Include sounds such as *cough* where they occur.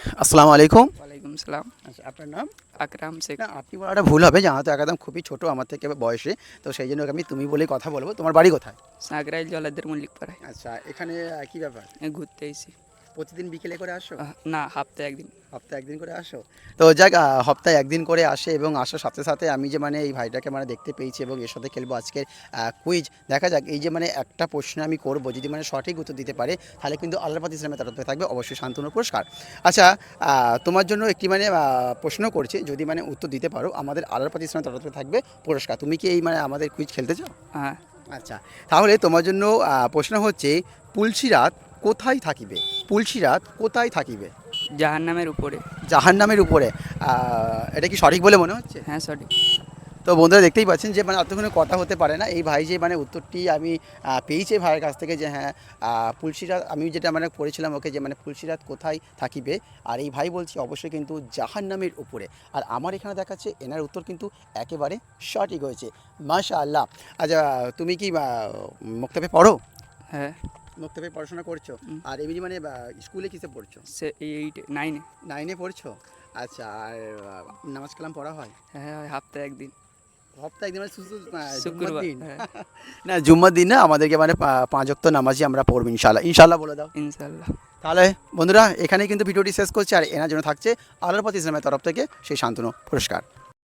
আসসালামু আলাইকুম। ওয়ালাইকুম সালাম। আচ্ছা আপনার নাম? আকরাম শেখ। না আপনি বলাটা ভুল হবে জানা তো একদম খুবই ছোট আমার থেকে বয়সে তো সেই জন্য আমি তুমি বলে কথা বলব। তোমার বাড়ি কোথায়? সাগরাইল জলাদের মল্লিকপাড়ায়। আচ্ছা এখানে কি ব্যাপার? ঘুরতে এসেছি। প্রতিদিন বিকেলে করে আসো? না হাফতে একদিন। সপ্তাহে একদিন করে আসো? তো যাক সপ্তাহে একদিন করে আসে এবং আসার সাথে সাথে আমি যে মানে এই ভাইটাকে মানে দেখতে পেয়েছি এবং এর সাথে খেলব আজকের কুইজ দেখা যাক এই যে মানে একটা প্রশ্ন আমি করব যদি মানে সঠিক উত্তর দিতে পারে তাহলে কিন্তু আল্লাহপাত ইসলামের তরফে থাকবে অবশ্যই শান্তনু পুরস্কার। আচ্ছা তোমার জন্য একটি মানে প্রশ্ন করছি যদি মানে উত্তর দিতে পারো আমাদের আল্লাহপাত ইসলামের তরফে থাকবে পুরস্কার। তুমি কি এই মানে আমাদের কুইজ খেলতে চাও? হ্যাঁ। আচ্ছা তাহলে তোমার জন্য প্রশ্ন হচ্ছে পুলসি রাত কোথায় থাকিবে? পুলসিরাত কোথায় থাকিবে? জাহান নামের উপরে। জাহান্নামের উপরে। এটা কি সঠিক বলে মনে হচ্ছে? হ্যাঁ সঠিক। তো বন্ধুরা দেখতেই পাচ্ছেন যে মানে অতক্ষণে কথা হতে পারে না। এই ভাই যে মানে উত্তরটি আমি পেয়েছি ভাইয়ের কাছ থেকে যে হ্যাঁ পুলসিরাত আমি যেটা মানে পড়েছিলাম ওকে যে মানে পুলসিরাত কোথায় থাকিবে? আর এই ভাই বলছি অবশ্যই কিন্তু জাহান্নামের উপরে। আর আমার এখানে দেখাচ্ছে এনার উত্তর কিন্তু একেবারে সঠিক হয়েছে। মাশা আল্লাহ আচ্ছা তুমি কি মুক্তবে পড়ো? হ্যাঁ। মুক্তবে পড়াশোনা করছ? আর এমনি মানে স্কুলে কিসে পড়ছো? সে এইট নাইনে নাইনে পড়ছো? আচ্ছা আর নামাজ কালাম পড়া হয়? হ্যাঁ হয় হাফতে একদিন। সপ্তাহে একদিন মানে শুধু শুক্রবার দিন? হ্যাঁ। *laughs* না জুম্মার দিন না আমাদেরকে মানে পাঁচ অক্ত নামাজি আমরা পড়ব ইনশাল্লাহ ইনশাল্লাহ বলে দাও। ইনশাল্লাহ তাহলে বন্ধুরা এখানেই কিন্তু ভিডিওটি শেষ করছি আর এনার জন্য থাকছে আল্লাহর পথ ইসলামের তরফ থেকে সেই শান্তনু পুরস্কার।